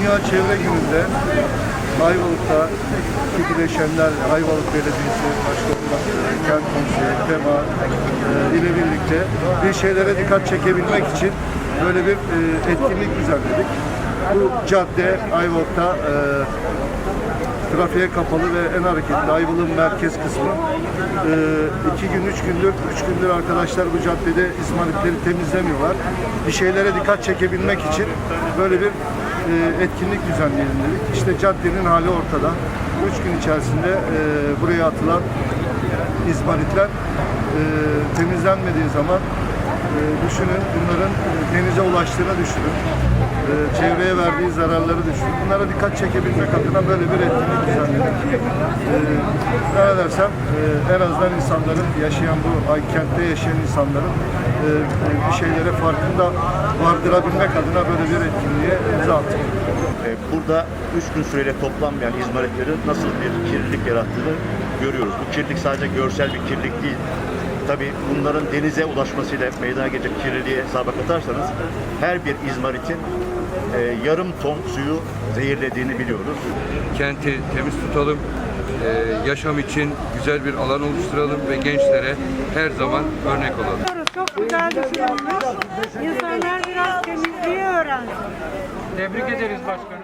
Dünya Çevre Günü'nde Ayvalık'ta iki bileşenlerle Ayvalık Belediyesi, üzere Kent Konseyi, TEMA e, ile birlikte bir şeylere dikkat çekebilmek için böyle bir e, etkinlik düzenledik. Bu cadde Ayvalık'ta e, trafiğe kapalı ve en hareketli Ayvalık'ın merkez kısmı. Ee, iki gün, üç gündür, üç gündür arkadaşlar bu caddede izmaritleri temizlemiyorlar. Bir şeylere dikkat çekebilmek için böyle bir e, etkinlik düzenleyelim dedik. İşte caddenin hali ortada. Üç gün içerisinde e, buraya atılan izmaritler e, temizlenmediği zaman e, düşünün bunların e, denize ulaştığını düşünün. E, çevreye verdiği zararları düşünün. Bunlara dikkat çekebilmek adına böyle bir etkinlik düzenledik. E, ne edersem e, en azından insanların yaşayan bu ay kentte yaşayan insanların e, bir şeylere farkında vardırabilmek adına böyle bir etkinliğe imza attık. Burada 3 gün süreyle toplanmayan izmaritlerin nasıl bir kirlilik yarattığını görüyoruz. Bu kirlilik sadece görsel bir kirlilik değil. Tabii bunların denize ulaşmasıyla meydana gelecek kirliliği hesaba katarsanız her bir izmaritin e, yarım ton suyu zehirlediğini biliyoruz. kenti temiz tutalım, eee, yaşam için güzel bir alan oluşturalım ve gençlere her zaman örnek olalım. Çok güzel düşünülmüş. İnsanlar biraz temizliği öğrensin. Tebrik ederiz başkanım.